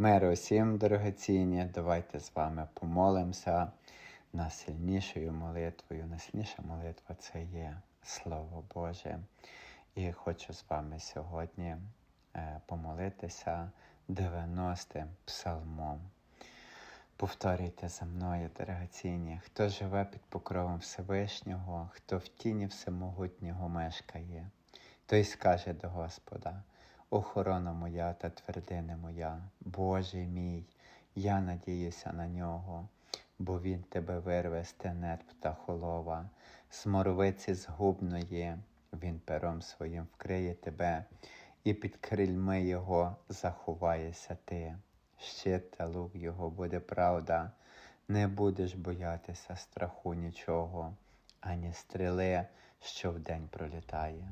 Миру всім, дорогоцінні, давайте з вами помолимося найсильнішою молитвою. Найсильніша молитва це є Слово Боже. І хочу з вами сьогодні е, помолитися 90-м псалмом. Повторюйте за мною, дорогоцінні, хто живе під покровом Всевишнього, хто в тіні Всемогутнього мешкає, той скаже до Господа, охорона моя та твердине моя, Боже мій, я надіюся на нього, бо Він тебе вирве з тенет птахолова, з моровиці згубної, Він пером своїм вкриє тебе, і під крильми Його заховаєшся ти. Щит та лук його буде правда, не будеш боятися страху нічого, ані стріли, що вдень пролітає,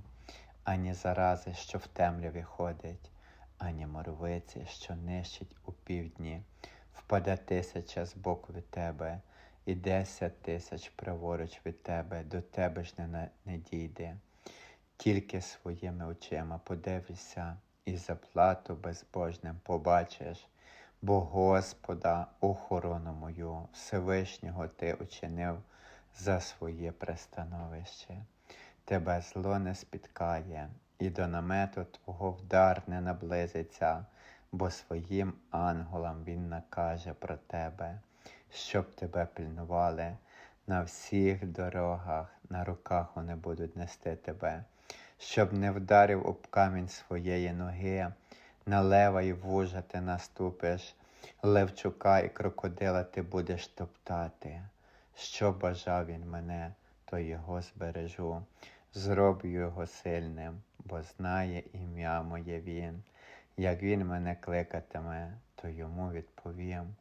ані зарази, що в темряві ходить, ані моровиці, що нищить у півдні, впаде тисяча з боку від тебе, і десять тисяч праворуч від тебе, до тебе ж не, не дійде. Тільки своїми очима подивишся, і заплату безбожним побачиш. Бо Господа, охорону мою, Всевишнього Ти учинив за своє пристановище. Тебе зло не спіткає, і до намету Твого вдар не наблизиться, бо своїм ангелам Він накаже про тебе, щоб тебе пильнували. На всіх дорогах, на руках вони будуть нести тебе, щоб не вдарив об камінь своєї ноги, на лева і вужа ти наступиш, левчука і крокодила ти будеш топтати. Що бажав він мене, то його збережу, зроблю його сильним, бо знає ім'я моє він. Як він мене кликатиме, то йому відповім.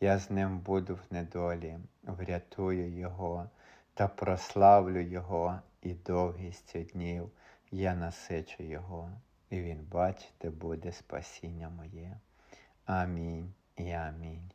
Я з ним буду в недолі, врятую його та прославлю його і довгістю днів я насичу його, і він бачити буде спасіння моє. Амінь і амінь.